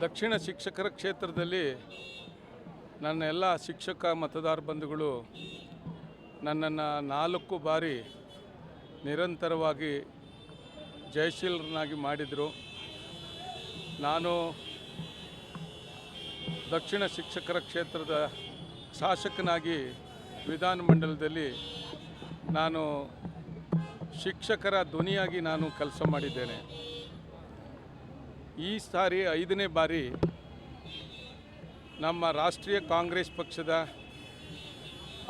ದಕ್ಷಿಣ ಶಿಕ್ಷಕರ ಕ್ಷೇತ್ರದಲ್ಲಿ ನನ್ನ ಎಲ್ಲ ಶಿಕ್ಷಕ ಮತದಾರ ಬಂಧುಗಳು ನನ್ನನ್ನು ನಾಲ್ಕು ಬಾರಿ ನಿರಂತರವಾಗಿ ಜಯಶೀಲರನ್ನಾಗಿ ಮಾಡಿದರು. ನಾನು ದಕ್ಷಿಣ ಶಿಕ್ಷಕರ ಕ್ಷೇತ್ರದ ಶಾಸಕನಾಗಿ ವಿಧಾನಮಂಡಲದಲ್ಲಿ ನಾನು ಶಿಕ್ಷಕರ ಧ್ವನಿಯಾಗಿ ನಾನು ಕೆಲಸ ಮಾಡಿದ್ದೇನೆ. ಈ ಸಾರಿ ಐದನೇ ಬಾರಿ ನಮ್ಮ ರಾಷ್ಟ್ರೀಯ ಕಾಂಗ್ರೆಸ್ ಪಕ್ಷದ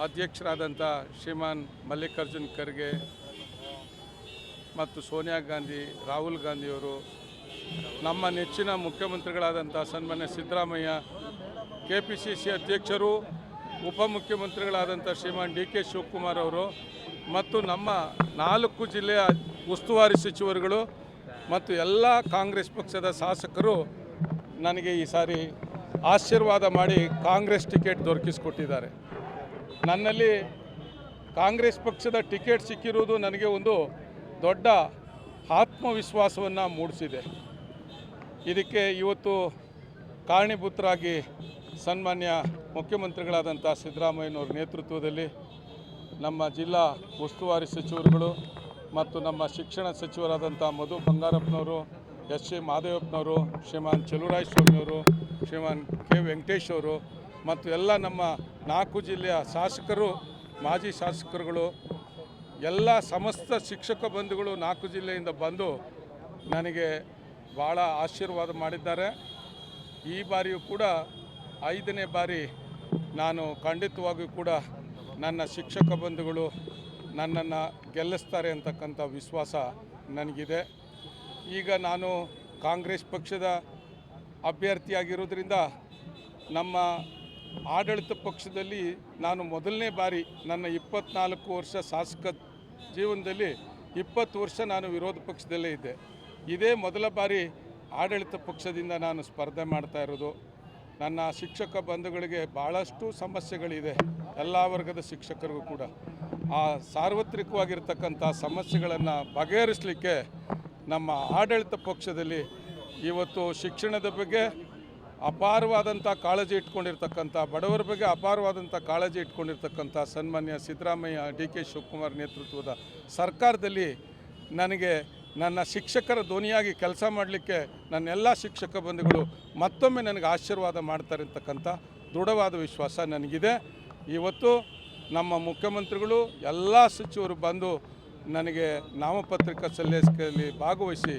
ಅಧ್ಯಕ್ಷರಾದಂಥ ಶ್ರೀಮಾನ್ ಮಲ್ಲಿಕಾರ್ಜುನ್ ಖರ್ಗೆ ಮತ್ತು ಸೋನಿಯಾ ಗಾಂಧಿ, ರಾಹುಲ್ ಗಾಂಧಿಯವರು, ನಮ್ಮ ನೆಚ್ಚಿನ ಮುಖ್ಯಮಂತ್ರಿಗಳಾದಂಥ ಸನ್ಮಾನ್ಯ Siddaramaiah K P C C ಅಧ್ಯಕ್ಷರು, ಉಪಮುಖ್ಯಮಂತ್ರಿಗಳಾದಂಥ ಶ್ರೀಮಾನ್ ಡಿ ಕೆ ಶಿವಕುಮಾರ್ ಅವರು ಮತ್ತು ನಮ್ಮ ನಾಲ್ಕು ಜಿಲ್ಲೆಯ ಉಸ್ತುವಾರಿ ಸಚಿವರುಗಳು ಮತ್ತು ಎಲ್ಲ ಕಾಂಗ್ರೆಸ್ ಪಕ್ಷದ ಶಾಸಕರು ನನಗೆ ಈ ಸಾರಿ ಆಶೀರ್ವಾದ ಮಾಡಿ ಕಾಂಗ್ರೆಸ್ ಟಿಕೆಟ್ ದೊರಕಿಸಿಕೊಟ್ಟಿದ್ದಾರೆ. ನನ್ನಲ್ಲಿ ಕಾಂಗ್ರೆಸ್ ಪಕ್ಷದ ಟಿಕೆಟ್ ಸಿಕ್ಕಿರುವುದು ನನಗೆ ಒಂದು ದೊಡ್ಡ ಆತ್ಮವಿಶ್ವಾಸವನ್ನು ಮೂಡಿಸಿದೆ. ಇದಕ್ಕೆ ಇವತ್ತು ಕಾರಣೀಭೂತರಾಗಿ ಸನ್ಮಾನ್ಯ ಮುಖ್ಯಮಂತ್ರಿಗಳಾದಂಥ ಸಿದ್ದರಾಮಯ್ಯನವ್ರ ನೇತೃತ್ವದಲ್ಲಿ ನಮ್ಮ ಜಿಲ್ಲಾ ಉಸ್ತುವಾರಿ ಸಚಿವರುಗಳು ಮತ್ತು ನಮ್ಮ ಶಿಕ್ಷಣ ಸಚಿವರಾದಂಥ ಮಧು ಬಂಗಾರಪ್ಪನವರು, ಎಸ್ ಸಿ ಮಾದೇವಪ್ಪನವರು, ಶ್ರೀಮಾನ್ ಚೆಲುವರಾಯ ಸ್ವಾಮಿಯವರು, ಶ್ರೀಮಾನ್ ಕೆ ವೆಂಕಟೇಶ್ ಅವರು ಮತ್ತು ಎಲ್ಲ ನಮ್ಮ ನಾಲ್ಕು ಜಿಲ್ಲೆಯ ಶಾಸಕರು, ಮಾಜಿ ಶಾಸಕರುಗಳು, ಎಲ್ಲ ಸಮಸ್ತ ಶಿಕ್ಷಕ ಬಂಧುಗಳು ನಾಲ್ಕು ಜಿಲ್ಲೆಯಿಂದ ಬಂದು ನನಗೆ ಭಾಳ ಆಶೀರ್ವಾದ ಮಾಡಿದ್ದಾರೆ. ಈ ಬಾರಿಯೂ ಕೂಡ ಐದನೇ ಬಾರಿ ನಾನು ಖಂಡಿತವಾಗಿಯೂ ಕೂಡ ನನ್ನ ಶಿಕ್ಷಕ ಬಂಧುಗಳು ನನ್ನನ್ನು ಗೆಲ್ಲಿಸ್ತಾರೆ ಅಂತಕ್ಕಂಥ ವಿಶ್ವಾಸ ನನಗಿದೆ. ಈಗ ನಾನು ಕಾಂಗ್ರೆಸ್ ಪಕ್ಷದ ಅಭ್ಯರ್ಥಿಯಾಗಿರೋದ್ರಿಂದ ನಮ್ಮ ಆಡಳಿತ ಪಕ್ಷದಲ್ಲಿ ನಾನು ಮೊದಲನೇ ಬಾರಿ ನನ್ನ ಇಪ್ಪತ್ನಾಲ್ಕು ವರ್ಷ ಶಾಸಕ ಜೀವನದಲ್ಲಿ ಇಪ್ಪತ್ತು ವರ್ಷ ನಾನು ವಿರೋಧ ಪಕ್ಷದಲ್ಲೇ ಇದ್ದೆ. ಇದೇ ಮೊದಲ ಬಾರಿ ಆಡಳಿತ ಪಕ್ಷದಿಂದ ನಾನು ಸ್ಪರ್ಧೆ ಮಾಡ್ತಾ ಇರೋದು. ನನ್ನ ಶಿಕ್ಷಕ ಬಂಧುಗಳಿಗೆ ಭಾಳಷ್ಟು ಸಮಸ್ಯೆಗಳಿದೆ. ಎಲ್ಲ ವರ್ಗದ ಶಿಕ್ಷಕರಿಗೂ ಕೂಡ ಆ ಸಾರ್ವತ್ರಿಕವಾಗಿರ್ತಕ್ಕಂಥ ಸಮಸ್ಯೆಗಳನ್ನು ಬಗೆಹರಿಸಲಿಕ್ಕೆ ನಮ್ಮ ಆಡಳಿತ ಪಕ್ಷದಲ್ಲಿ ಇವತ್ತು ಶಿಕ್ಷಣದ ಬಗ್ಗೆ ಅಪಾರವಾದಂಥ ಕಾಳಜಿ ಇಟ್ಕೊಂಡಿರ್ತಕ್ಕಂಥ, ಬಡವರ ಬಗ್ಗೆ ಅಪಾರವಾದಂಥ ಕಾಳಜಿ ಇಟ್ಕೊಂಡಿರ್ತಕ್ಕಂಥ ಸನ್ಮಾನ್ಯ ಸಿದ್ದರಾಮಯ್ಯ, ಡಿ ಕೆ ಶಿವಕುಮಾರ್ ನೇತೃತ್ವದ ಸರ್ಕಾರದಲ್ಲಿ ನನಗೆ ನನ್ನ ಶಿಕ್ಷಕರ ಧ್ವನಿಯಾಗಿ ಕೆಲಸ ಮಾಡಲಿಕ್ಕೆ ನನ್ನ ಎಲ್ಲ ಶಿಕ್ಷಕ ಬಂಧುಗಳು ಮತ್ತೊಮ್ಮೆ ನನಗೆ ಆಶೀರ್ವಾದ ಮಾಡ್ತಾರೆ ಅಂತಕ್ಕಂಥ ದೃಢವಾದ ವಿಶ್ವಾಸ ನನಗಿದೆ. ಇವತ್ತು ನಮ್ಮ ಮುಖ್ಯಮಂತ್ರಿಗಳು ಎಲ್ಲ ಸಚಿವರು ಬಂದು ನನಗೆ ನಾಮಪತ್ರಿಕಾ ಸಲ್ಲಿಕೆಯಲ್ಲಿ ಭಾಗವಹಿಸಿ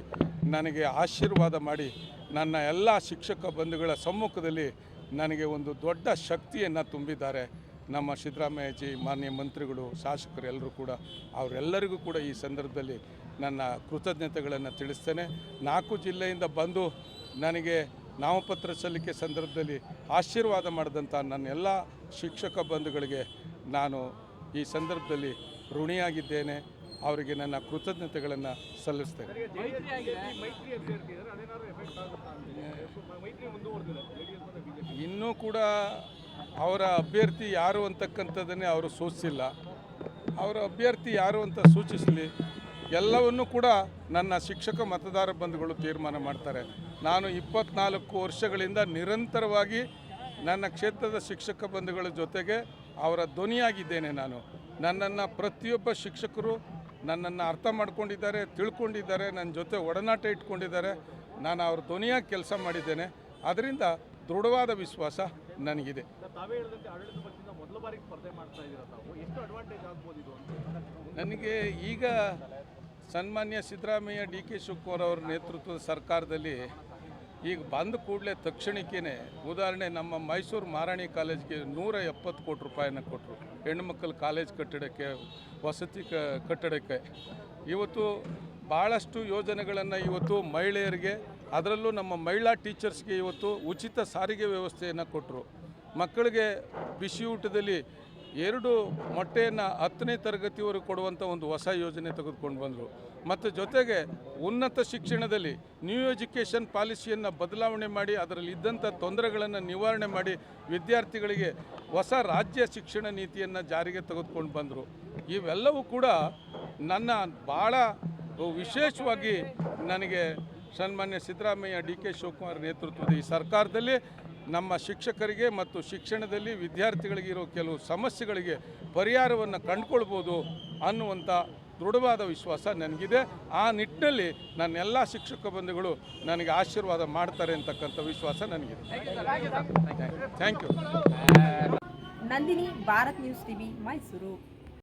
ನನಗೆ ಆಶೀರ್ವಾದ ಮಾಡಿ ನನ್ನ ಎಲ್ಲ ಶಿಕ್ಷಕ ಬಂಧುಗಳ ಸಮ್ಮುಖದಲ್ಲಿ ನನಗೆ ಒಂದು ದೊಡ್ಡ ಶಕ್ತಿಯನ್ನು ತುಂಬಿದ್ದಾರೆ. ನಮ್ಮ ಸಿದ್ದರಾಮಯ್ಯಜಿ ಮಾನ್ಯ ಮಂತ್ರಿಗಳು, ಶಾಸಕರು ಎಲ್ಲರೂ ಕೂಡ ಅವರೆಲ್ಲರಿಗೂ ಕೂಡ ಈ ಸಂದರ್ಭದಲ್ಲಿ ನನ್ನ ಕೃತಜ್ಞತೆಗಳನ್ನು ತಿಳಿಸ್ತೇನೆ. ನಾಲ್ಕು ಜಿಲ್ಲೆಯಿಂದ ಬಂದು ನನಗೆ ನಾಮಪತ್ರ ಸಲ್ಲಿಕೆ ಸಂದರ್ಭದಲ್ಲಿ ಆಶೀರ್ವಾದ ಮಾಡಿದಂಥ ನನ್ನ ಎಲ್ಲ ಶಿಕ್ಷಕ ಬಂಧುಗಳಿಗೆ ನಾನು ಈ ಸಂದರ್ಭದಲ್ಲಿ ಋಣಿಯಾಗಿದ್ದೇನೆ. ಅವರಿಗೆ ನನ್ನ ಕೃತಜ್ಞತೆಗಳನ್ನು ಸಲ್ಲಿಸ್ತೇನೆ. ಇನ್ನೂ ಕೂಡ ಅವರ ಅಭ್ಯರ್ಥಿ ಯಾರು ಅಂತಕ್ಕಂಥದ್ದನ್ನೇ ಅವರು ಸೂಚಿಸಿಲ್ಲ. ಅವರ ಅಭ್ಯರ್ಥಿ ಯಾರು ಅಂತ ಸೂಚಿಸಲಿ. ಎಲ್ಲವನ್ನೂ ಕೂಡ ನನ್ನ ಶಿಕ್ಷಕ ಮತದಾರ ಬಂಧುಗಳು ತೀರ್ಮಾನ ಮಾಡ್ತಾರೆ. ನಾನು ಇಪ್ಪತ್ನಾಲ್ಕು ವರ್ಷಗಳಿಂದ ನಿರಂತರವಾಗಿ ನನ್ನ ಕ್ಷೇತ್ರದ ಶಿಕ್ಷಕ ಬಂಧುಗಳ ಜೊತೆಗೆ ಅವರ ಧ್ವನಿಯಾಗಿದ್ದೇನೆ ನಾನು. ನನ್ನನ್ನು ಪ್ರತಿಯೊಬ್ಬ ಶಿಕ್ಷಕರು ನನ್ನನ್ನು ಅರ್ಥ ಮಾಡ್ಕೊಂಡಿದ್ದಾರೆ, ತಿಳ್ಕೊಂಡಿದ್ದಾರೆ, ನನ್ನ ಜೊತೆ ಒಡನಾಟ ಇಟ್ಕೊಂಡಿದ್ದಾರೆ. ನಾನು ಅವ್ರ ಧ್ವನಿಯಾಗಿ ಕೆಲಸ ಮಾಡಿದ್ದೇನೆ. ಅದರಿಂದ ದೃಢವಾದ ವಿಶ್ವಾಸ ನನಗಿದೆ. ನನಗೆ ಈಗ ಸನ್ಮಾನ್ಯ ಸಿದ್ದರಾಮಯ್ಯ ಡಿ ಕೆ ಶಿವಕುಮಾರ್ ಅವರ ನೇತೃತ್ವದ ಸರ್ಕಾರದಲ್ಲಿ ಈಗ ಬಂದ ಕೂಡಲೇ ತಕ್ಷಣಕ್ಕೇ ಉದಾಹರಣೆ ನಮ್ಮ ಮೈಸೂರು ಮಹಾರಾಣಿ ಕಾಲೇಜ್ಗೆ ನೂರ ಎಪ್ಪತ್ತು ಕೋಟಿ ರೂಪಾಯಿನ ಕೊಟ್ಟರು ಹೆಣ್ಣುಮಕ್ಕಳ ಕಾಲೇಜ್ ಕಟ್ಟಡಕ್ಕೆ, ವಸತಿ ಕಟ್ಟಡಕ್ಕೆ. ಇವತ್ತು ಭಾಳಷ್ಟು ಯೋಜನೆಗಳನ್ನು ಇವತ್ತು ಮಹಿಳೆಯರಿಗೆ, ಅದರಲ್ಲೂ ನಮ್ಮ ಮಹಿಳಾ ಟೀಚರ್ಸ್ಗೆ ಇವತ್ತು ಉಚಿತ ಸಾರಿಗೆ ವ್ಯವಸ್ಥೆಯನ್ನು ಕೊಟ್ಟರು ಮಕ್ಕಳಿಗೆ ಬಿಸಿ ಊಟದಲ್ಲಿ ಎರಡು ಮೊಟ್ಟೆಯನ್ನು ಹತ್ತನೇ ತರಗತಿವರೆಗೆ ಕೊಡುವಂಥ ಒಂದು ಹೊಸ ಯೋಜನೆ ತೆಗೆದುಕೊಂಡು ಬಂದರು. ಮತ್ತು ಜೊತೆಗೆ ಉನ್ನತ ಶಿಕ್ಷಣದಲ್ಲಿ ನ್ಯೂ ಎಜುಕೇಷನ್ ಪಾಲಿಸಿಯನ್ನು ಬದಲಾವಣೆ ಮಾಡಿ, ಅದರಲ್ಲಿ ಇದ್ದಂಥ ತೊಂದರೆಗಳನ್ನು ನಿವಾರಣೆ ಮಾಡಿ ವಿದ್ಯಾರ್ಥಿಗಳಿಗೆ ಹೊಸ ರಾಜ್ಯ ಶಿಕ್ಷಣ ನೀತಿಯನ್ನು ಜಾರಿಗೆ ತೆಗೆದುಕೊಂಡು ಬಂದರು. ಇವೆಲ್ಲವೂ ಕೂಡ ನನ್ನ ಭಾಳ ವಿಶೇಷವಾಗಿ ನನಗೆ ಸನ್ಮಾನ್ಯ ಸಿದ್ದರಾಮಯ್ಯ, ಡಿ ಕೆ ಶಿವಕುಮಾರ್ ನೇತೃತ್ವದ ಈ ಸರ್ಕಾರದಲ್ಲಿ ನಮ್ಮ ಶಿಕ್ಷಕರಿಗೆ ಮತ್ತು ಶಿಕ್ಷಣದಲ್ಲಿ ವಿದ್ಯಾರ್ಥಿಗಳಿಗೆ ಇರೋ ಕೆಲವು ಸಮಸ್ಯೆಗಳಿಗೆ ಪರಿಹಾರವನ್ನು ಕಂಡುಕೊಳ್ಬೋದು ಅನ್ನುವಂಥ ದೃಢವಾದ ವಿಶ್ವಾಸ ನನಗಿದೆ. ಆ ನಿಟ್ಟಿನಲ್ಲಿ ನನ್ನೆಲ್ಲ ಶಿಕ್ಷಕ ಬಂಧುಗಳು ನನಗೆ ಆಶೀರ್ವಾದ ಮಾಡ್ತಾರೆ ಅಂತಕ್ಕಂಥ ವಿಶ್ವಾಸ ನನಗಿದೆ. Thank you Nandini, Bharat news TV, Mysuru.